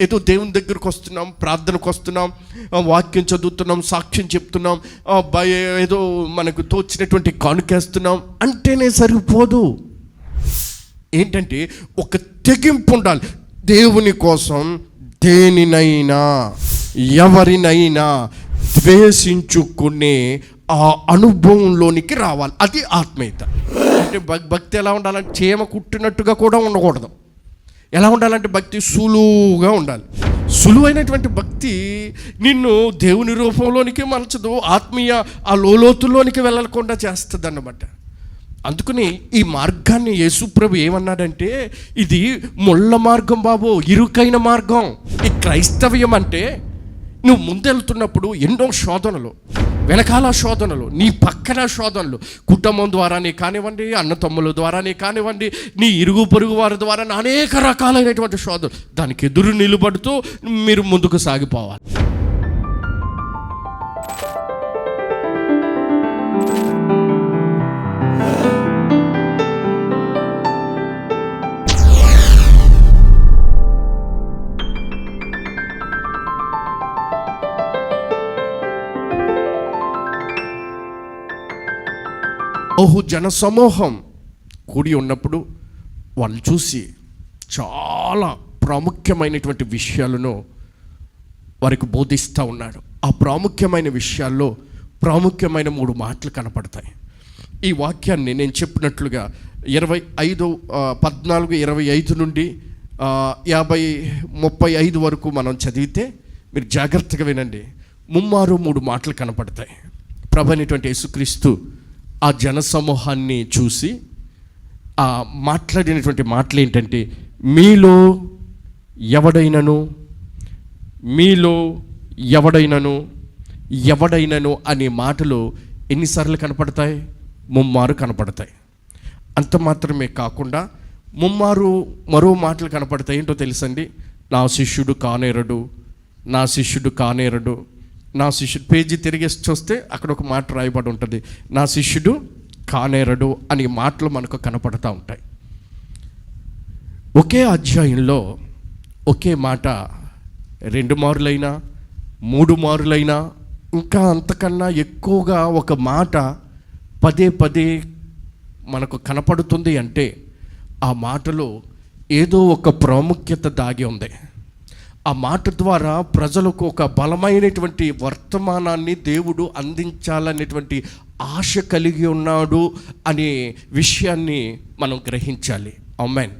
ఏదో దేవుని దగ్గరకు వస్తున్నాం ప్రార్థనకు వస్తున్నాం వాక్యం చదువుతున్నాం సాక్ష్యం చెప్తున్నాం భయ ఏదో మనకు తోచినటువంటి కానుకేస్తున్నాం అంటేనే సరిపోదు. ఏంటంటే ఒక తెగింపు ఉండాలి. దేవుని కోసం దేనినైనా ఎవరినైనా ద్వేషించుకునే ఆ అనుభవంలోనికి రావాలి. అది ఆత్మీయత. అంటే భక్- భక్తి ఎలా ఉండాలంటే చీమ కుట్టినట్టుగా కూడా ఉండకూడదు. ఎలా ఉండాలంటే భక్తి సులువుగా ఉండాలి. సులువైనటువంటి భక్తి నిన్ను దేవుని రూపంలోనికి మలచదు ఆత్మీయ ఆ లోలోతుల్లోనికి వెళ్ళకుండా చేస్తుంది అన్నమాట అందుకని ఈ మార్గాన్ని యేసుప్రభు ఏమన్నాడంటే ఇది ముళ్ళ మార్గం బాబో ఇరుకైన మార్గం. ఈ క్రైస్తవ్యం అంటే నువ్వు ముందెళ్తున్నప్పుడు ఎన్నో శోధనలు వెనకాల శోధనలు నీ పక్కన శోధనలు. కుటుంబం ద్వారానే కానివ్వండి అన్న తమ్ముల ద్వారానే కానివ్వండి నీ ఇరుగు పొరుగు వారి ద్వారా అనేక రకాలైనటువంటి శోధనలు. దానికి ఎదురు నిలబడుతూ మీరు ముందుకు సాగిపోవాలి. బహు జన సమూహం కూడి ఉన్నప్పుడు వాళ్ళు చూసి చాలా ప్రాముఖ్యమైనటువంటి విషయాలను వారికి బోధిస్తూ ఉన్నాడు ఆ ప్రాముఖ్యమైన విషయాల్లో ప్రాముఖ్యమైన మూడు మాటలు కనపడతాయి. ఈ వాక్యాన్ని నేను చెప్పినట్లుగా ఇరవై ఐదు పద్నాలుగు ఇరవై ఐదు నుండి యాభై ముప్పై ఐదు వరకు మనం చదివితే మీరు జాగ్రత్తగా వినండి. ముమ్మారు మూడు మాటలు కనపడతాయి. ప్రభు అనేటువంటి యేసుక్రీస్తు ఆ జన సమూహాన్ని చూసి ఆ మాట్లాడినటువంటి మాటలు ఏంటంటే మీలో ఎవడైనను మీలో ఎవడైనను ఎవడైనను అనే మాటలు ఎన్నిసార్లు కనపడతాయి? ముమ్మారు కనపడతాయి. అంత మాత్రమే కాకుండా ముమ్మారు మరో మాటలు కనపడతాయి ఏంటో తెలుసండి? నా శిష్యుడు కానేరడు నా శిష్యుడు కానేరడు నా శిష్యుడు పేజీ తిరిగేసి చూస్తే అక్కడ ఒక మాట రాయబడి ఉంటుంది. నా శిష్యుడు కానేరడు అనే మాటలు మనకు కనపడతా ఉంటాయి. ఒకే అధ్యాయంలో ఒకే మాట రెండు మారులైనా మూడు మారులైనా ఇంకా అంతకన్నా ఎక్కువగా ఒక మాట పదే పదే మనకు కనపడుతుంది అంటే ఆ మాటలో ఏదో ఒక ప్రాముఖ్యత దాగి ఉంది. ఆ మాట ద్వారా ప్రజలకు ఒక బలమైనటువంటి వర్తమానాన్ని దేవుడు అందించాలనేటువంటి ఆశ కలిగి ఉన్నాడు అనే విషయాన్ని మనం గ్రహించాలి. అమ్మాయిన్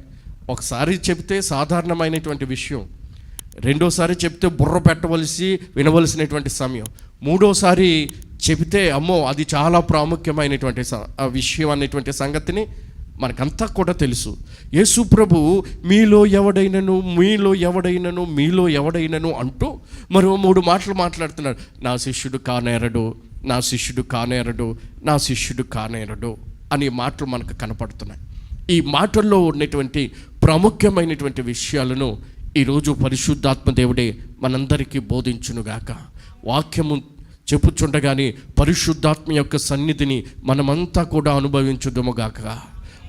ఒకసారి చెప్తే సాధారణమైనటువంటి విషయం. రెండోసారి చెప్తే బుర్ర పెట్టవలసి వినవలసినటువంటి సమయం. మూడోసారి చెబితే అమ్మో అది చాలా ప్రాముఖ్యమైనటువంటి ఆ విషయం అనేటువంటి సంగతిని మనకంతా కూడా తెలుసు. యేసు ప్రభు మీలో ఎవడైనను మీలో ఎవడైనను మీలో ఎవడైనను అంటూ మరో మూడు మాటలు మాట్లాడుతున్నాడు నా శిష్యుడు కానేరడు నా శిష్యుడు కానేరడు నా శిష్యుడు కానేరడు అనే మాటలు మనకు కనపడుతున్నాయి. ఈ మాటల్లో ఉన్నటువంటి ప్రాముఖ్యమైనటువంటి విషయాలను ఈరోజు పరిశుద్ధాత్మ దేవుడే మనందరికీ బోధించునుగాక. వాక్యము చెప్పుచుండగానే పరిశుద్ధాత్మ యొక్క సన్నిధిని మనమంతా కూడా అనుభవించుదముగాక.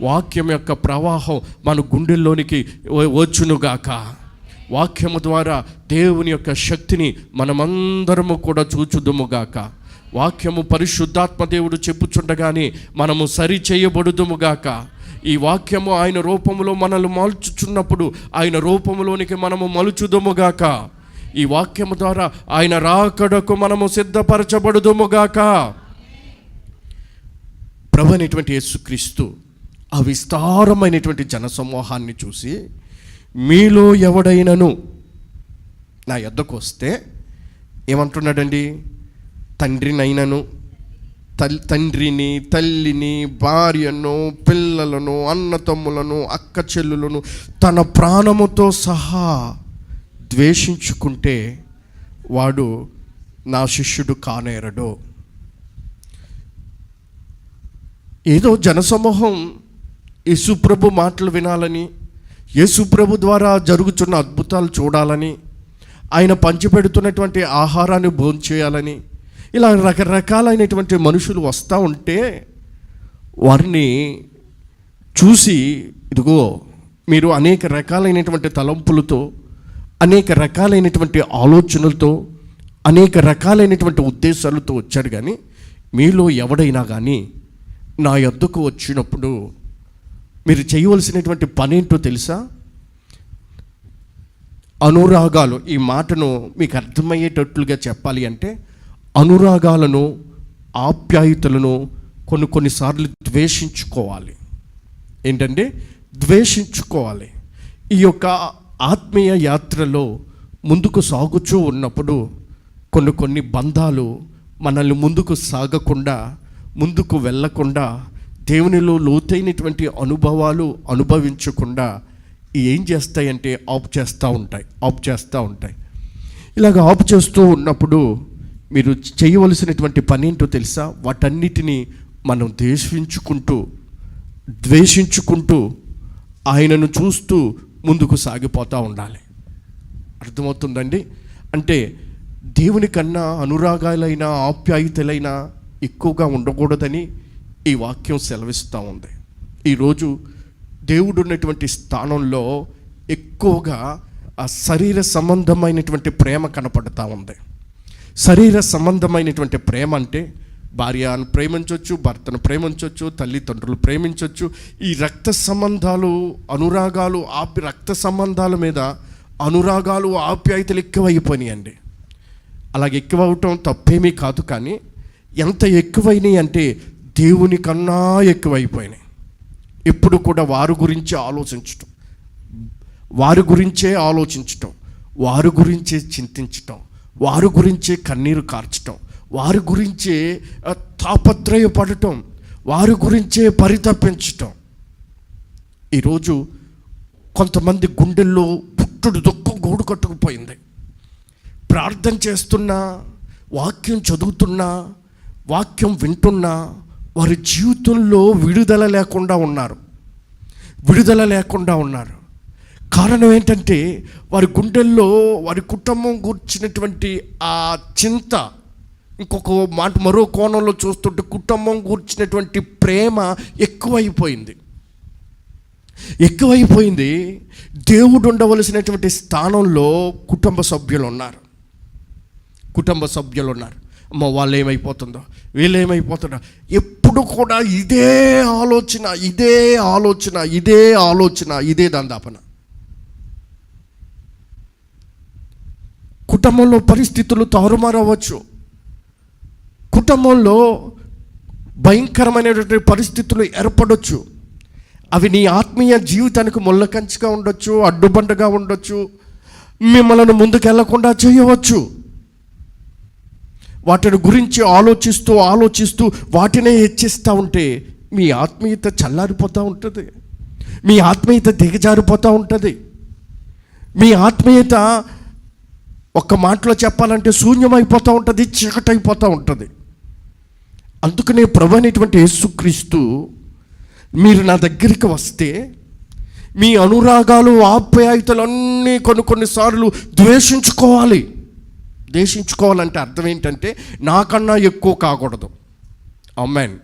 వాక్యం యొక్క ప్రవాహం మన గుండెల్లోనికి వచ్చునుగాక. వాక్యము ద్వారా దేవుని యొక్క శక్తిని మనమందరము కూడా చూచుదుముగాక. వాక్యము పరిశుద్ధాత్మ దేవుడు చెప్పుచుండగానే మనము సరి చేయబడుదుముగాక. ఈ వాక్యము ఆయన రూపంలో మనల్ని మలుచుచున్నప్పుడు ఆయన రూపంలోనికి మనము మలుచుదుముగాక. ఈ వాక్యము ద్వారా ఆయన రాకడకు మనము సిద్ధపరచబడుదుముగాక. ప్రభు అనేటువంటి యేసుక్రీస్తు ఆ విస్తారమైనటువంటి జనసమూహాన్ని చూసి మీలో ఎవడైనను నా యొద్దకు వస్తే ఏమంటున్నాడండి? తండ్రినైనను తల్ తండ్రిని తల్లిని భార్యను పిల్లలను అన్నతమ్ములను అక్క చెల్లులను తన ప్రాణముతో సహా ద్వేషించుకుంటే వాడు నా శిష్యుడు కానేరడు. ఏదో జనసమూహం యేసుప్రభు మాటలు వినాలని యేసుప్రభు ద్వారా జరుగుతున్న అద్భుతాలు చూడాలని ఆయన పంచిపెడుతున్నటువంటి ఆహారాన్ని భోంచేయాలని ఇలా రకరకాలైనటువంటి మనుషులు వస్తూ ఉంటే వారిని చూసి ఇదిగో మీరు అనేక రకాలైనటువంటి తలంపులతో అనేక రకాలైనటువంటి ఆలోచనలతో అనేక రకాలైనటువంటి ఉద్దేశాలతో వచ్చాడు కానీ మీలో ఎవడైనా కానీ నా ఎద్దుకు వచ్చినప్పుడు మీరు చేయవలసినటువంటి పనేంటో తెలుసా? అనురాగాలు. ఈ మాటను మీకు అర్థమయ్యేటట్లుగా చెప్పాలి అంటే అనురాగాలను ఆప్యాయతలను కొన్ని కొన్నిసార్లు ద్వేషించుకోవాలి. ఏంటంటే ద్వేషించుకోవాలి. ఈ యొక్క ఆత్మీయ యాత్రలో ముందుకు సాగుచూ ఉన్నప్పుడు కొన్ని కొన్ని బంధాలు మనల్ని ముందుకు సాగకుండా ముందుకు వెళ్ళకుండా దేవునిలో లోతైనటువంటి అనుభవాలు అనుభవించకుండా ఏం చేస్తాయంటే ఆఫ్ చేస్తూ ఉంటాయి ఆఫ్ చేస్తూ ఉంటాయి. ఇలాగ ఆఫ్ చేస్తూ ఉన్నప్పుడు మీరు చేయవలసినటువంటి పని ఏంటో తెలుసా? వాటన్నిటినీ మనం ద్వేషించుకుంటూ ద్వేషించుకుంటూ ఆయనను చూస్తూ ముందుకు సాగిపోతూ ఉండాలి. అర్థమవుతుందండి? అంటే దేవుని కన్నా అనురాగాలైన ఆప్యాయతలైన ఎక్కువగా ఉండకూడదని ఈ వాక్యం సెలవిస్తూ ఉంది. ఈరోజు దేవుడు ఉన్నటువంటి స్థానంలో ఎక్కువగా ఆ శరీర సంబంధమైనటువంటి ప్రేమ కనపడతా ఉంది. శరీర సంబంధమైనటువంటి ప్రేమ అంటే భార్యను ప్రేమించవచ్చు భర్తను ప్రేమించవచ్చు తల్లిదండ్రులు ప్రేమించవచ్చు ఈ రక్త సంబంధాలు అనురాగాలు ఆపి రక్త సంబంధాల మీద అనురాగాలు ఆప్యాయతలు ఎక్కువైపోయినాయండి. అలాగే ఎక్కువ అవటం తప్పేమీ కాదు కానీ ఎంత ఎక్కువైనాయి అంటే దేవుని కన్నా ఎక్కువైపోయినాయి. ఇప్పుడు కూడా వారి గురించి ఆలోచించటం. వారి గురించే ఆలోచించటం. వారి గురించే చింతించటం. వారి గురించే కన్నీరు కార్చటం. వారి గురించే తాపత్రయపడటం. వారి గురించే పరితపించటం. ఈరోజు కొంతమంది గుండెల్లో పుట్టుడు దుఃఖం గూడు కట్టుకుపోయింది. ప్రార్థన చేస్తున్నా వాక్యం చదువుతున్నా వాక్యం వింటున్నా వారి జీవితంలో విడుదల లేకుండా ఉన్నారు. విడుదల లేకుండా ఉన్నారు. కారణం ఏంటంటే వారి గుండెల్లో వారి కుటుంబం కూర్చినటువంటి ఆ చింత ఇంకొక మాట మరో కోణంలో చూస్తుంటే కుటుంబం కూర్చినటువంటి ప్రేమ ఎక్కువైపోయింది. ఎక్కువైపోయింది. దేవుడు ఉండవలసినటువంటి స్థానంలో కుటుంబ సభ్యులు ఉన్నారు కుటుంబ సభ్యులు ఉన్నారు అమ్మ వాళ్ళు ఏమైపోతుందో వీళ్ళు ఏమైపోతుందో. ఎప్పుడు కూడా ఇదే ఆలోచన ఇదే ఆలోచన ఇదే ఆలోచన ఇదే దందాపన. కుటుంబంలో పరిస్థితులు తారుమారవచ్చు. కుటుంబంలో భయంకరమైనటువంటి పరిస్థితులు ఏర్పడవచ్చు అవి నీ ఆత్మీయ జీవితానికి ముళ్ళకంచిగా ఉండొచ్చు అడ్డుబండగా ఉండొచ్చు. మిమ్మల్ని ముందుకెళ్ళకుండా చేయవచ్చు. వాటిని గురించి ఆలోచిస్తూ ఆలోచిస్తూ వాటినే హెచ్చిస్తూ ఉంటే మీ ఆత్మీయత చల్లారిపోతూ ఉంటుంది. మీ ఆత్మీయత దిగజారిపోతూ ఉంటుంది. మీ ఆత్మీయత ఒక్క మాటలో చెప్పాలంటే శూన్యమైపోతూ ఉంటుంది చీకటైపోతూ ఉంటుంది. అందుకనే ప్రభు అనేటువంటి యేసుక్రీస్తు మీరు నా దగ్గరికి వస్తే మీ అనురాగాలు ఆప్యాయతలు అన్నీ కొన్ని కొన్నిసార్లు ద్వేషించుకోవాలి. ద్వేషించుకోవాలంటే అర్థం ఏంటంటే నాకన్నా ఎక్కువ కాకూడదు. అమ్మాయిని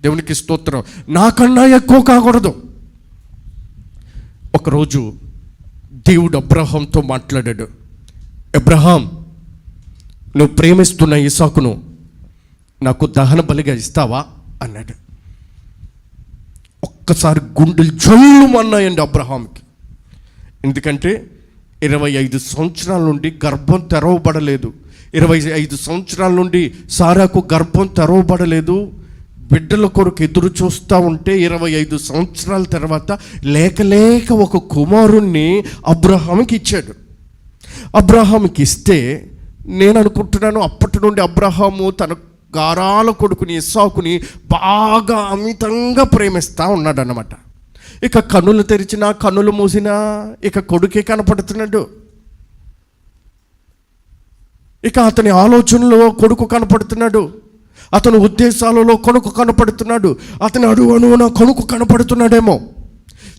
దేవునికి స్తోత్రం. నాకన్నా ఎక్కువ కాకూడదు. ఒకరోజు దేవుడు అబ్రహాంతో మాట్లాడాడు. అబ్రహాం నువ్వు ప్రేమిస్తున్న ఇసాకును నాకు దహన బలిగా ఇస్తావా? అన్నాడు. ఒక్కసారి గుండెలు జల్లుమన్నాయండి అబ్రహాంకి. ఎందుకంటే ఇరవై ఐదు సంవత్సరాల నుండి గర్భం తెరవబడలేదు. ఇరవై ఐదు సంవత్సరాల నుండి సారాకు గర్భం తెరవబడలేదు. బిడ్డల కొరకు ఎదురు చూస్తూ ఉంటే ఇరవై ఐదు సంవత్సరాల తర్వాత లేక లేక ఒక కుమారుణ్ణి అబ్రహాంకి ఇచ్చాడు. అబ్రహాంకి ఇస్తే నేను అనుకుంటున్నాను అప్పటి నుండి అబ్రహాము తన గారాల కొడుకుని ఇస్సాకుని బాగా అమితంగా ప్రేమిస్తూ ఉన్నాడు అన్నమాట ఇక కన్నులు తెరిచినా కన్నులు మూసినా ఇక కొడుకే కనపడుతున్నాడు. ఇక అతని ఆలోచనలో కొడుకు కనపడుతున్నాడు. అతని ఉద్దేశాలలో కొడుకు కనపడుతున్నాడు. అతని అడుగు అణువున కొడుకు కనపడుతున్నాడేమో.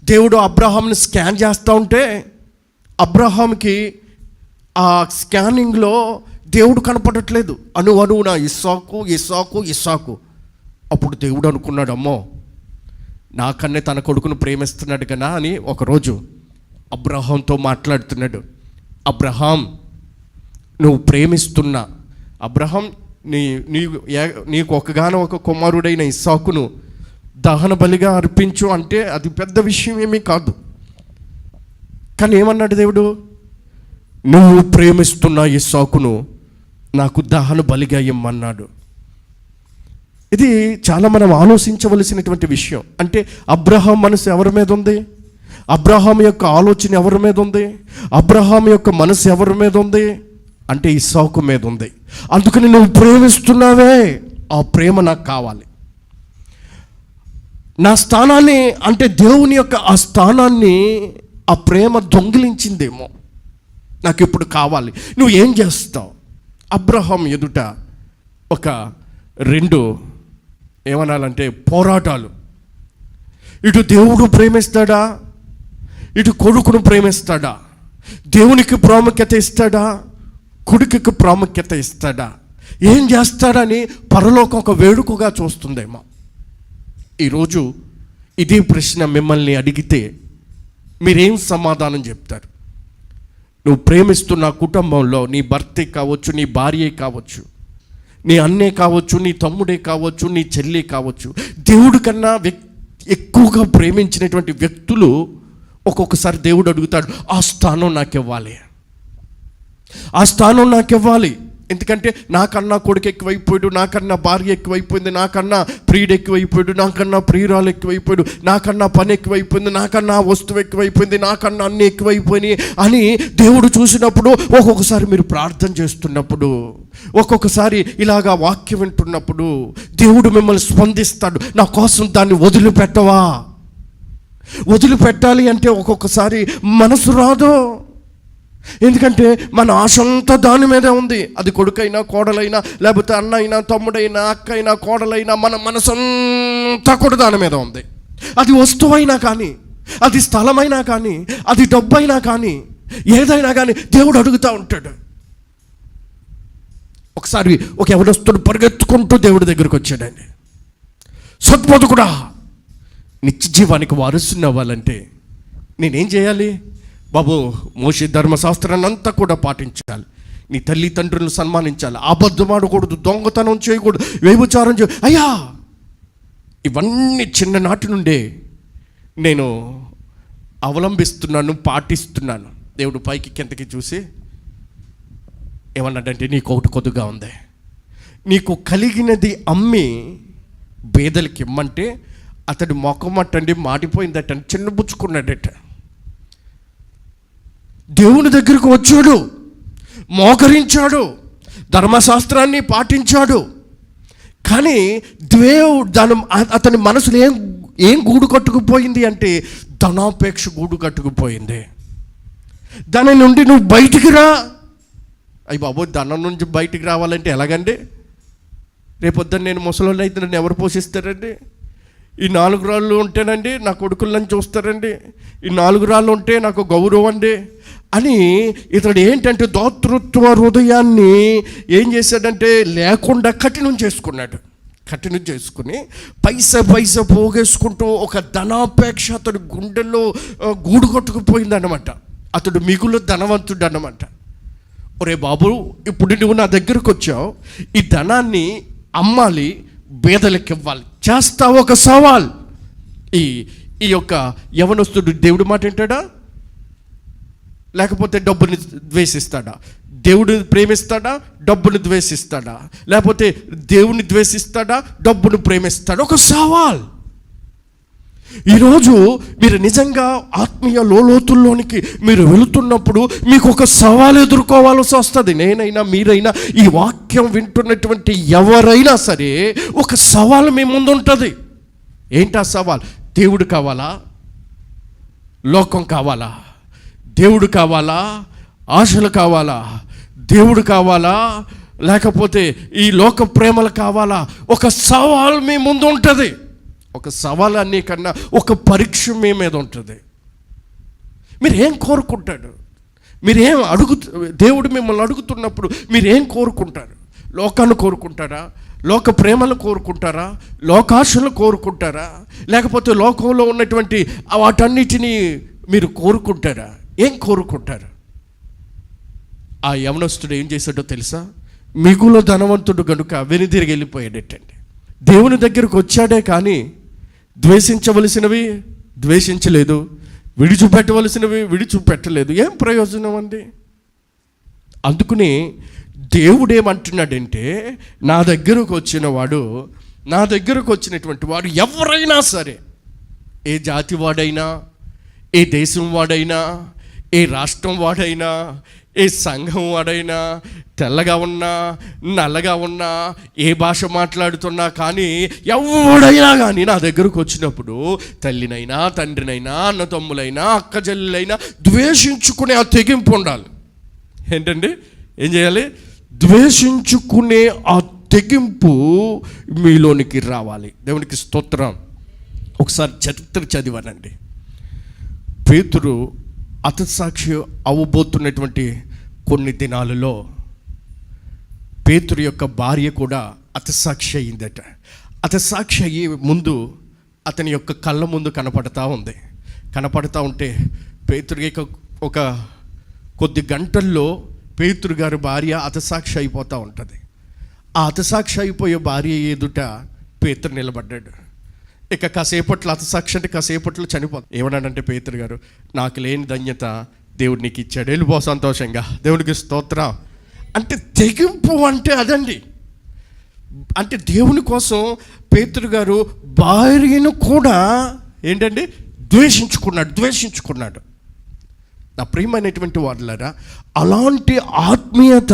దేవుడు అబ్రహాంని స్కాన్ చేస్తూ ఉంటే అబ్రహాంకి ఆ స్కానింగ్లో దేవుడు కనపడట్లేదు. అణు అణువున ఇస్సాకు ఇస్సాకు ఇస్సాకు. అప్పుడు దేవుడు అనుకున్నాడు అమ్మో నాకన్నే తన కొడుకును ప్రేమిస్తున్నాడు కదా అని ఒకరోజు అబ్రహాంతో మాట్లాడుతున్నాడు. అబ్రహాం నువ్వు ప్రేమిస్తున్న అబ్రహాం నీ నీ నీకు ఒకగానో ఒక కుమారుడైన ఇస్సాకును దహన బలిగా అర్పించు అంటే అది పెద్ద విషయం ఏమీ కాదు. కానీ ఏమన్నాడు దేవుడు? నువ్వు ప్రేమిస్తున్న ఇస్సాకును నాకు దహన బలిగా ఇమ్మన్నాడు. ఇది చాలా మనం ఆలోచించవలసినటువంటి విషయం. అంటే అబ్రహాం మనసు ఎవరి మీద ఉంది? అబ్రహాం యొక్క ఆలోచన ఎవరి మీద ఉంది? అబ్రహాం యొక్క మనసు ఎవరి మీద ఉంది? అంటే ఇసాకు మీద ఉంది. అందుకని నువ్వు ప్రేమిస్తున్నావే. ఆ ప్రేమ నాకు కావాలి. నా స్థానాన్ని అంటే దేవుని యొక్క ఆ స్థానాన్ని ఆ ప్రేమ దొంగిలించిందేమో. నాకు ఇప్పుడు కావాలి. నువ్వు ఏం చేస్తావు? అబ్రహాం ఎదుట ఒక రెండు ఏమనాలంటే పోరాటాలు. ఇటు దేవుడు ప్రేమిస్తాడా? ఇటు కొడుకును ప్రేమిస్తాడా? దేవునికి ప్రాముఖ్యత ఇస్తాడా? కొడుకుకి ప్రాముఖ్యత ఇస్తాడా? ఏం చేస్తాడని పరలోకం ఒక వేడుకగా చూస్తుందేమో. ఈరోజు ఇదే ప్రశ్న మిమ్మల్ని అడిగితే మీరేం సమాధానం చెప్తారు? నువ్వు ప్రేమిస్తున్న కుటుంబంలో నీ భర్తే కావచ్చు నీ భార్యే కావచ్చు నీ అన్నే కావచ్చు నీ తమ్ముడే కావచ్చు నీ చెల్లి కావచ్చు. దేవుడి కన్నా ఎక్కువగా ప్రేమించినటువంటి వ్యక్తులు ఒక్కొక్కసారి దేవుడు అడుగుతాడు ఆ స్థానం నాకు ఇవ్వాలి ఆ స్థానం నాకు ఇవ్వాలి ఎందుకంటే నాకన్నా కొడుకు ఎక్కువైపోయాడు నాకన్నా భార్య ఎక్కువైపోయింది నాకన్నా ప్రియుడు ఎక్కువైపోయాడు నాకన్నా ప్రియురాలు ఎక్కువైపోయాడు నాకన్నా పని ఎక్కువైపోయింది నాకన్నా వస్తువు ఎక్కువైపోయింది నాకన్నా అన్ని ఎక్కువైపోయినాయి అని దేవుడు చూసినప్పుడు ఒక్కొక్కసారి మీరు ప్రార్థన చేస్తున్నప్పుడు ఒక్కొక్కసారి ఇలాగా వాక్యం వింటున్నప్పుడు దేవుడు మిమ్మల్ని స్పందిస్తాడు నా కోసం దాన్ని వదిలిపెట్టవా? వదిలిపెట్టాలి అంటే ఒక్కొక్కసారి మనసు రాదు. ఎందుకంటే మన ఆశ అంతా దాని మీదే ఉంది. అది కొడుకైనా కోడలైనా లేకపోతే అన్న అయినా తమ్ముడైనా అక్క అయినా కోడలైనా మన మనసంతా కూడా దాని మీద ఉంది. అది వస్తువైనా కానీ అది స్థలమైనా కానీ అది డబ్బైనా కానీ ఏదైనా కానీ దేవుడు అడుగుతూ ఉంటాడు. ఒకసారి ఒక ఎవడొస్తుడు పరిగెత్తుకుంటూ దేవుడి దగ్గరికి వచ్చాడండి సత్పథకుడా నిత్య జీవానికి వారసుని అవ్వాలంటే నేనేం చేయాలి? బాబు మోషే ధర్మశాస్త్రాన్ని అంతా కూడా పాటించాలి. నీ తల్లిదండ్రులను సన్మానించాలి. అబద్ధమాడకూడదు దొంగతనం చేయకూడదు వ్యభిచారం చేయ అయ్యా! ఇవన్నీ చిన్ననాటి నుండే నేను అవలంబిస్తున్నాను పాటిస్తున్నాను. దేవుడు పైకి కిందకి చూసి ఏమన్నాడంటే నీకు ఒకటి కొద్దుగా ఉంది. నీకు కలిగినది అమ్మి బేదలకి ఇమ్మంటే అతడి మొక్కమట్టండి మాడిపోయిందట చిన్నబుచ్చుకున్నాడట దేవుని దగ్గరకు వచ్చాడు. మోకరించాడు. ధర్మశాస్త్రాన్ని పాటించాడు. కానీ దేవుడు దాని అతని మనసులో ఏం ఏం గూడు కట్టుకుపోయింది అంటే ధనాపేక్ష గూడు కట్టుకుపోయింది. దాని నుండి నువ్వు బయటికి రా. అయ్యి బాబు ధనం నుంచి బయటికి రావాలంటే ఎలాగండి? రేపొద్దున నేను ముసలోళ్ళు అయితే నన్ను ఎవరు పోషిస్తారండి? ఈ నాలుగు రాళ్ళు ఉంటేనండి నా కొడుకులను చూస్తారండి. ఈ నాలుగు రాళ్ళు ఉంటే నాకు గౌరవం అండి అని ఇతడు ఏంటంటే దాతృత్వ హృదయాన్ని ఏం చేశాడంటే లేకుండా కఠినం చేసుకున్నాడు. కఠినం చేసుకుని పైస పైస పోగేసుకుంటూ ఒక ధనాపేక్ష అతడు గుండెల్లో గూడు కొట్టుకుపోయిందనమాట అతడు మిగులు ధనవంతుడు అనమాట ఒరే బాబు ఇప్పుడు నువ్వు నా దగ్గరకు వచ్చావు ఈ ధనాన్ని అమ్మాలి బేదలకు ఇవ్వాలి చేస్తా ఒక సవాల్. ఈ ఈ యొక్క యవనస్తుడు దేవుడు మాట వింటాడా? లేకపోతే డబ్బుని ద్వేషిస్తాడా? దేవుడిని ప్రేమిస్తాడా? డబ్బుని ద్వేషిస్తాడా? లేకపోతే దేవుని ద్వేషిస్తాడా? డబ్బును ప్రేమిస్తాడా? ఒక సవాల్. ఈరోజు మీరు నిజంగా ఆత్మీయ లోలోతుల్లోనికి మీరు వెళుతున్నప్పుడు మీకు ఒక సవాల్ ఎదుర్కోవాల్సి వస్తుంది. నేనైనా మీరైనా ఈ వాక్యం వింటున్నటువంటి ఎవరైనా సరే ఒక సవాల్ మీ ముందు ఉంటుంది ఏంటి ఆ సవాల్? దేవుడు కావాలా? లోకం కావాలా? దేవుడు కావాలా? ఆశలు కావాలా? దేవుడు కావాలా? లేకపోతే ఈ లోక ప్రేమలు కావాలా? ఒక సవాల్ మీ ముందు ఉంటుంది ఒక సవాల్ అనే కన్నా ఒక పరీక్ష మీ మీద ఉంటుంది. మీరు ఏం కోరుకుంటాడు మీరేం అడుగు దేవుడు మిమ్మల్ని అడుగుతున్నప్పుడు మీరేం కోరుకుంటారు? లోకాన్ని కోరుకుంటారా? లోక ప్రేమలు కోరుకుంటారా? లోకాశలు కోరుకుంటారా? లేకపోతే లోకంలో ఉన్నటువంటి వాటన్నిటినీ మీరు కోరుకుంటారా? ఏం కోరుకుంటారు? ఆ యవనస్తుడు ఏం చేశాడో తెలుసా? మిగులు ధనవంతుడు కనుక వెనుదిరిగి వెళ్ళిపోయాడటండి. దేవుని దగ్గరకు వచ్చాడే కానీ ద్వేషించవలసినవి ద్వేషించలేదు. విడిచిపెట్టవలసినవి విడిచిపెట్టలేదు. ఏం ప్రయోజనం అండి? అందుకుని దేవుడు ఏమంటున్నాడంటే నా దగ్గరకు వచ్చిన వాడు నా దగ్గరకు వచ్చినటువంటి వాడు ఎవరైనా సరే ఏ జాతి వాడైనా ఏ దేశం వాడైనా ఏ రాష్ట్రం వాడైనా ఏ సంఘం వాడైనా తెల్లగా ఉన్నా నల్లగా ఉన్నా ఏ భాష మాట్లాడుతున్నా కానీ ఎవడైనా కానీ నా దగ్గరకు వచ్చినప్పుడు తల్లినైనా తండ్రినైనా అన్న తమ్ములైనా అక్క చెల్లెలైనా ద్వేషించుకునే ఆ తెగింపు ఉండాలి. ఏంటండి? ఏం చేయాలి? ద్వేషించుకునే ఆ తెగింపు మీలోనికి రావాలి. దేవునికి స్తోత్రం. ఒకసారి చరిత్ర చదివానండి. పేతురు అతసాక్షి అవ్వబోతున్నటువంటి కొన్ని దినాలలో పేతురు యొక్క భార్య కూడా అతసాక్షి అయిందట అతసాక్షి అయ్యే ముందు అతని యొక్క కళ్ళ ముందు కనపడతా ఉంది. కనపడతా ఉంటే పేతురికి ఒక కొద్ది గంటల్లో పేతురు గారి భార్య అతసాక్షి అయిపోతూ ఉంటుంది. ఆ అతసాక్షి అయిపోయే భార్య ఎదుట పేతురు నిలబడ్డాడు. ఇక కాసేపట్లో అతసాక్షి అంటే కాసేపట్లో చనిపోతుంది ఏమన్నాడంటే పేతురు గారు నాకు లేని ధన్యత దేవుడు నీకు ఇచ్చాడు. వెళ్ళిపో సంతోషంగా. దేవుడికి స్తోత్రం. అంటే తెగింపు అంటే అదండి. అంటే దేవుని కోసం పేతురు గారు భార్యను కూడా ఏంటండి ద్వేషించుకున్నాడు ద్వేషించుకున్నాడు. నా ప్రియమైనటువంటి వాళ్ళరా అలాంటి ఆత్మీయత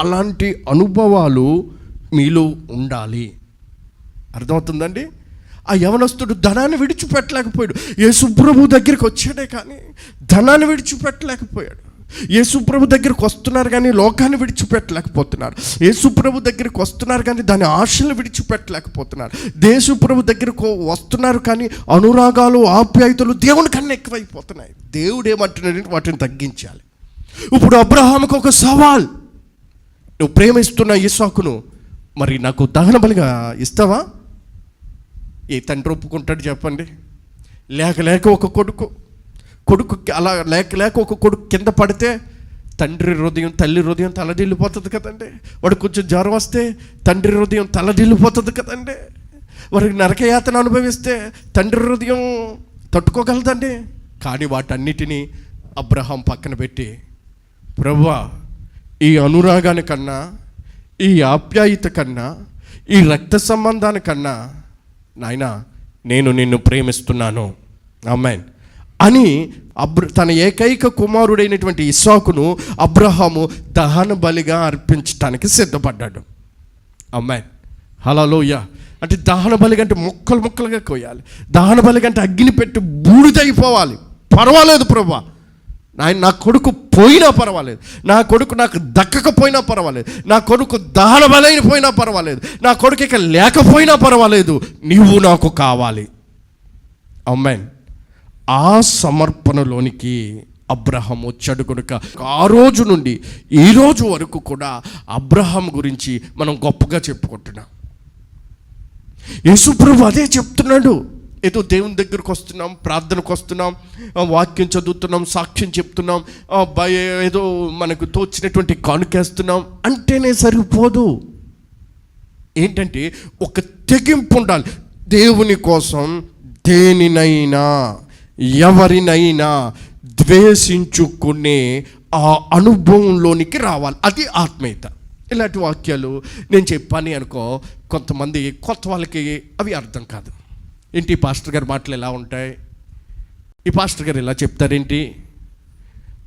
అలాంటి అనుభవాలు మీలో ఉండాలి. అర్థమవుతుందండి? ఆ యవనస్తుడు ధనాన్ని విడిచిపెట్టలేకపోయాడు. యేసుప్రభు దగ్గరికి వచ్చాడే కానీ ధనాన్ని విడిచిపెట్టలేకపోయాడు. యేసుప్రభు దగ్గరికి వస్తున్నారు కానీ లోకాన్ని విడిచిపెట్టలేకపోతున్నారు. యేసుప్రభు దగ్గరికి వస్తున్నారు కానీ దాని ఆశలు విడిచిపెట్టలేకపోతున్నారు. దేశుప్రభు దగ్గరకు వస్తున్నారు కానీ అనురాగాలు ఆప్యాయతలు దేవుని కన్నా ఎక్కువైపోతున్నాయి. దేవుడు ఏమంటున్నాడు? వాటిని తగ్గించాలి. ఇప్పుడు అబ్రహాముకు ఒక సవాల్. నువ్వు ప్రేమిస్తున్న ఇసాకును మరి నాకు దహన బలిగా ఇస్తావా? ఏ తండ్రి ఒప్పుకుంటాడు చెప్పండి. లేక లేక ఒక కొడుకు. కొడుకు అలా లేక లేక ఒక కొడుకు కింద పడితే తండ్రి హృదయం తల్లి హృదయం తలడిల్లిపోతుంది కదండి. వాడు కొంచెం జ్వరం వస్తే తండ్రి హృదయం తలడిల్లిపోతుంది కదండి. వారికి నరకయాతన అనుభవిస్తే తండ్రి హృదయం తట్టుకోగలదండి. కానీ వాటన్నిటినీ అబ్రహాం పక్కన పెట్టి ప్రభువా ఈ అనురాగానికన్నా ఈ ఆప్యాయత కన్నా ఈ రక్త సంబంధానికన్నా నాయన నేను నిన్ను ప్రేమిస్తున్నాను. అమ్మాయిన్ అని అబ్ర తన ఏకైక కుమారుడైనటువంటి ఇసాకును అబ్రహాము దహన బలిగా అర్పించటానికి సిద్ధపడ్డాడు. అమ్మాయి హలోయ అంటే దహన బలి అంటే ముక్కలు ముక్కలుగా కోయాలి. దహన బలి అంటే అగ్ని పెట్టి బూడిదైపోవాలి. పర్వాలేదు ప్రభా. ఆయన నా కొడుకు పోయినా పర్వాలేదు. నా కొడుకు నాకు దక్కకపోయినా పర్వాలేదు. నా కొడుకు దహన బలైన పోయినా పర్వాలేదు. నా కొడుకు ఇక లేకపోయినా పర్వాలేదు. నీవు నాకు కావాలి. అమ్మాయి ఆ సమర్పణలోనికి అబ్రహం వచ్చాడు కనుక ఆ రోజు నుండి ఈ రోజు వరకు కూడా అబ్రహం గురించి మనం గొప్పగా చెప్పుకుంటున్నాం. యేసుప్రభు అదే చెప్తున్నాడు. ఏదో దేవుని దగ్గరకు వస్తున్నాం ప్రార్థనకు వస్తున్నాం వాక్యం చదువుతున్నాం సాక్ష్యం చెప్తున్నాం భయ ఏదో మనకు తోచినటువంటి కానుకేస్తున్నాం అంటేనే సరిపోదు. ఏంటంటే ఒక తెగింపు ఉండాలి. దేవుని కోసం దేనినైనా ఎవరినైనా ద్వేషించుకునే ఆ అనుభవంలోనికి రావాలి. అది ఆత్మీయత. ఇలాంటి వాక్యాలు నేను చెప్పాను అనుకో కొంతమంది కొత్త వాళ్ళకి అవి అర్థం కాదు. ఏంటి పాస్టర్ గారి మాటలు ఎలా ఉంటాయి? ఈ పాస్టర్ గారు ఇలా చెప్తారేంటి?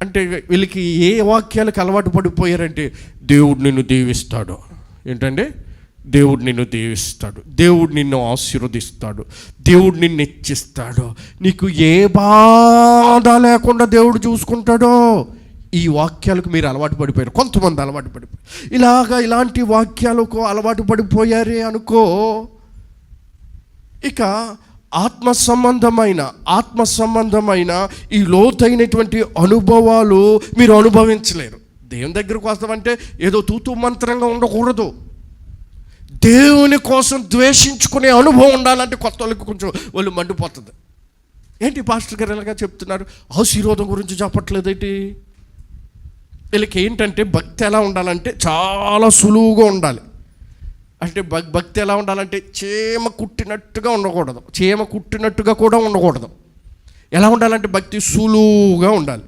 అంటే వీళ్ళకి ఏ వాక్యాలకు అలవాటు పడిపోయారంటే దేవుడు నిన్ను దీవిస్తాడు. ఏంటంటే దేవుడు నిన్ను దీవిస్తాడు. దేవుడు నిన్ను ఆశీర్వదిస్తాడు. దేవుడు నిన్ను హెచ్చిస్తాడు నీకు ఏ బాధ లేకుండా దేవుడు చూసుకుంటాడో ఈ వాక్యాలకు మీరు అలవాటు పడిపోయారు. కొంతమంది అలవాటు పడిపోయారు. ఇలాగా ఇలాంటి వాక్యాలకు అలవాటు పడిపోయారే అనుకో ఇక ఆత్మ సంబంధమైన ఆత్మ సంబంధమైన ఈ లోతైనటువంటి అనుభవాలు మీరు అనుభవించలేరు. దేవుని దగ్గరకు వస్తామంటే ఏదో తూతూ మంత్రంగా ఉండకూడదు. దేవుని కోసం ద్వేషించుకునే అనుభవం ఉండాలంటే కొత్త వాళ్ళకి కొంచెం వాళ్ళు మండిపోతుంది. ఏంటి పాస్టర్ గారు ఎలాగా చెప్తున్నారు? ఆశీర్వాదం గురించి చెప్పట్లేదు ఏంటి వీళ్ళకి ఏంటంటే భక్తి ఎలా ఉండాలంటే చాలా సులువుగా ఉండాలి. అంటే భక్ భక్తి ఎలా ఉండాలంటే చీమ కుట్టినట్టుగా ఉండకూడదు. చీమ కుట్టినట్టుగా కూడా ఉండకూడదు. ఎలా ఉండాలంటే భక్తి సులువుగా ఉండాలి.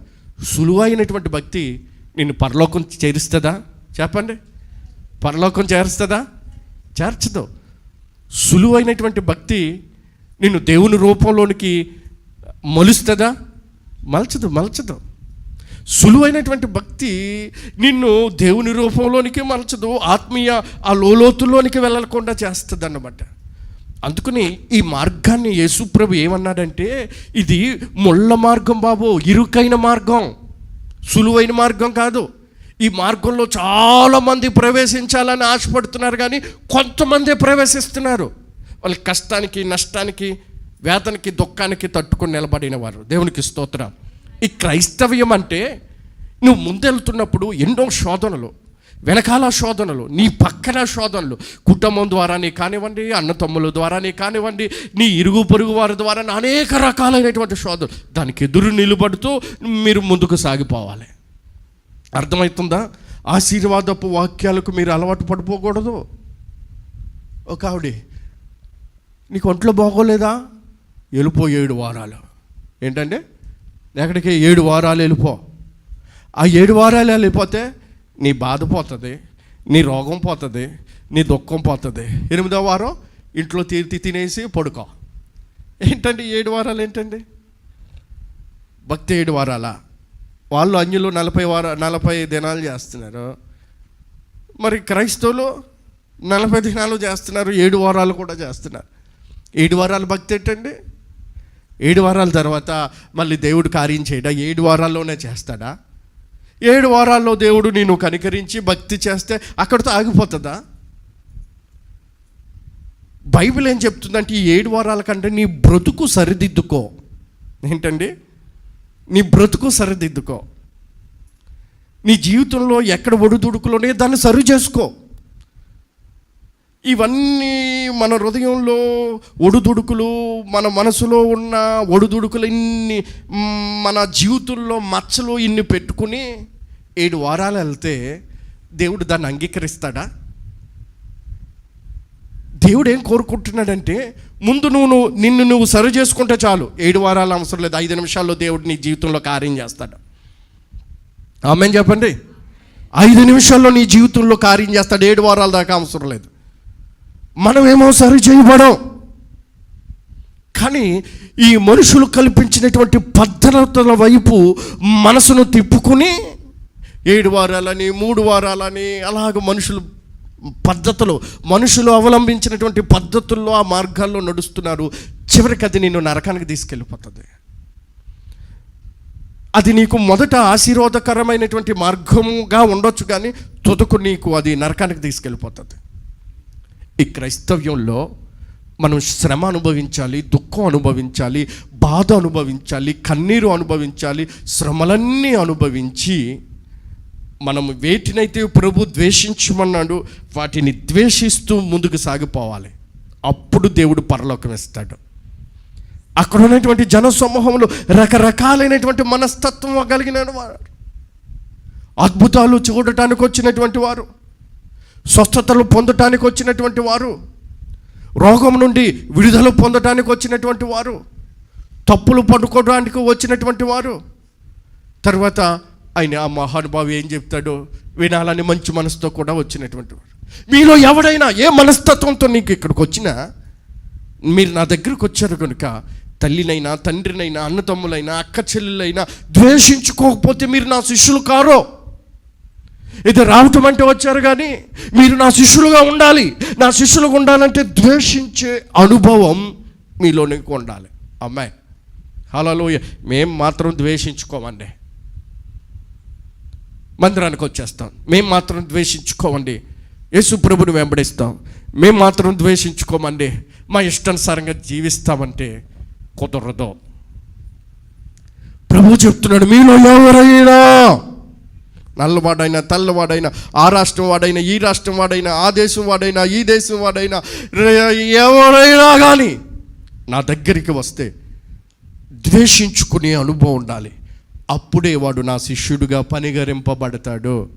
సులువైనటువంటి భక్తి నిన్ను పరలోకం చేరుస్తుందా? చెప్పండి. పరలోకం చేరుస్తుందా? చేర్చదు. సులువైనటువంటి భక్తి నిన్ను దేవుని రూపంలోనికి మలుస్తుందా? మలచదు మలచదు. సులువైనటువంటి భక్తి నిన్ను దేవుని రూపంలోనికి మలచదు ఆత్మీయ ఆ లోలోతుల్లోనికి వెళ్ళకుండా చేస్తుంది అన్నమాట అందుకని ఈ మార్గాన్ని యేసుప్రభు ఏమన్నాడంటే ఇది ముళ్ళ మార్గం బాబు ఇరుకైన మార్గం. సులువైన మార్గం కాదు. ఈ మార్గంలో చాలామంది ప్రవేశించాలని ఆశపడుతున్నారు కానీ కొంతమంది ప్రవేశిస్తున్నారు. వాళ్ళ కష్టానికి నష్టానికి వేతనకి దుఃఖానికి తట్టుకొని నిలబడిన వారు. దేవునికి స్తోత్రం. ఈ క్రైస్తవ్యం అంటే నువ్వు ముందెళ్తున్నప్పుడు ఎన్నో శోధనలు వెనకాల శోధనలు నీ పక్కన శోధనలు. కుటుంబం ద్వారానే కానివ్వండి అన్నతమ్ముల ద్వారానే కానివ్వండి నీ ఇరుగు పొరుగు వారి ద్వారా అనేక రకాలైనటువంటి శోధనలు. దానికి ఎదురు నిలబడుతూ మీరు ముందుకు సాగిపోవాలి. అర్థమవుతుందా? ఆశీర్వాదపు వాక్యాలకు మీరు అలవాటు పడిపోకూడదు. ఒక ఆవిడ నీకు ఒంట్లో బాగోలేదా? వెళ్ళిపో ఏడు వారాలు. ఏంటంటే ఎక్కడికి? ఏడు వారాలు వెళ్ళిపో. ఆ ఏడు వారాలు వెళ్ళిపోతే నీ బాధ పోతుంది నీ రోగం పోతుంది నీ దుఃఖం పోతుంది. ఎనిమిదో వారం ఇంట్లో తీర్తి తినేసి పడుకో. ఏంటండి ఏడు వారాలు ఏంటండి? భక్తి ఏడు వారాల? వాళ్ళు అన్యులు నలభై వార నలభై దినాలు చేస్తున్నారు. మరి క్రైస్తవులు నలభై దినాలు చేస్తున్నారు ఏడు వారాలు కూడా చేస్తున్నారు. ఏడు వారాలు భక్తి ఏంటండి? ఏడు వారాల తర్వాత మళ్ళీ దేవుడు కార్యం చేయడా? ఏడు వారాల్లోనే చేస్తాడా? ఏడు వారాల్లో దేవుడు నేను కనికరించి భక్తి చేస్తే అక్కడితో ఆగిపోతుందా? బైబిల్ ఏం చెప్తుందంటే ఈ ఏడు వారాల కంటే నీ బ్రతుకు సరిదిద్దుకో. ఏంటండి? నీ బ్రతుకు సరిదిద్దుకో. నీ జీవితంలో ఎక్కడ ఒడిదుడుకులోనే దాన్ని సరి చేసుకో. ఇవన్నీ మన హృదయంలో ఒడుదుడుకులు మన మనసులో ఉన్న ఒడుదుడుకులు ఇన్ని మన జీవితంలో మచ్చలు ఇన్ని పెట్టుకుని ఏడు వారాలు వెళ్తే దేవుడు దాన్ని అంగీకరిస్తాడా? దేవుడు ఏం కోరుకుంటున్నాడంటే ముందు నువ్వు నువ్వు- నిన్ను నువ్వు సరి చేసుకుంటే చాలు. ఏడు వారాలు అవసరం లేదు. ఐదు నిమిషాల్లో దేవుడు నీ జీవితంలో కార్యం చేస్తాడు. ఆమె చెప్పండి. ఐదు నిమిషాల్లో నీ జీవితంలో కార్యం చేస్తాడు. ఏడు వారాల దాకా అవసరం లేదు. మనమేమో సరి చేయబడం. కానీ ఈ మనుషులు కల్పించినటువంటి పద్ధతుల వైపు మనసును తిప్పుకుని ఏడు వారాలని మూడు వారాలని అలాగ మనుషులు పద్ధతులు మనుషులు అవలంబించినటువంటి పద్ధతుల్లో ఆ మార్గాల్లో నడుస్తున్నారు. చివరికి అది నిన్ను నరకానికి తీసుకెళ్ళిపోతుంది. అది నీకు మొదట ఆశీర్వాదకరమైనటువంటి మార్గముగా ఉండొచ్చు కానీ తుదకు నీకు అది నరకానికి తీసుకెళ్ళిపోతుంది. ఈ క్రైస్తవ్యంలో మనం శ్రమ అనుభవించాలి దుఃఖం అనుభవించాలి బాధ అనుభవించాలి కన్నీరు అనుభవించాలి శ్రమలన్నీ అనుభవించి మనం వేటినైతే ప్రభు ద్వేషించమన్నాడు వాటిని ద్వేషిస్తూ ముందుకు సాగిపోవాలి. అప్పుడు దేవుడు పరలోకం ఇస్తాడు అక్కడ ఉన్నటువంటి జన సమూహంలో రకరకాలైనటువంటి మనస్తత్వం కలిగిన వారు అద్భుతాలు చూడటానికి వచ్చినటువంటి వారు. స్వస్థతలు పొందటానికి వచ్చినటువంటి వారు రోగం నుండి విడుదల పొందటానికి వచ్చినటువంటి వారు తప్పులు పడుకోవడానికి వచ్చినటువంటి వారు. తర్వాత ఆయన ఆ మహానుభావి ఏం చెప్తాడో వినాలని మంచి మనసుతో కూడా వచ్చినటువంటి వారు. మీలో ఎవడైనా ఏ మనస్తత్వంతో నీకు ఇక్కడికి వచ్చినా మీరు నా దగ్గరకు వచ్చారు కనుక తల్లినైనా తండ్రినైనా అన్నతమ్ములైనా అక్క చెల్లెలైనా ద్వేషించుకోకపోతే మీరు నా శిష్యులు కారో. ఇది రావటం అంటే వచ్చారు కానీ మీరు నా శిష్యులుగా ఉండాలి. నా శిష్యులుగా ఉండాలంటే ద్వేషించే అనుభవం మీలోనికి ఉండాలి. అమ్మాయి హలో మేం మాత్రం ద్వేషించుకోమండి. మందిరానికి వచ్చేస్తాం. మేము మాత్రం ద్వేషించుకోమండి. యేసు ప్రభుని వెంబడిస్తాం. మేము మాత్రం ద్వేషించుకోమండి. మా ఇష్టానుసారంగా జీవిస్తామంటే కుదరదు. ప్రభు చెప్తున్నాడు మీలో ఎవరైనా నల్లవాడైనా తెల్లవాడైనా ఆ రాష్ట్రం వాడైనా ఈ రాష్ట్రం వాడైనా ఆ దేశం వాడైనా ఈ దేశం వాడైనా ఎవరైనా కానీ నా దగ్గరికి వస్తే ద్వేషించుకునే అనుభవం ఉండాలి. అప్పుడే వాడు నా శిష్యుడిగా పనిగరింపబడతాడు.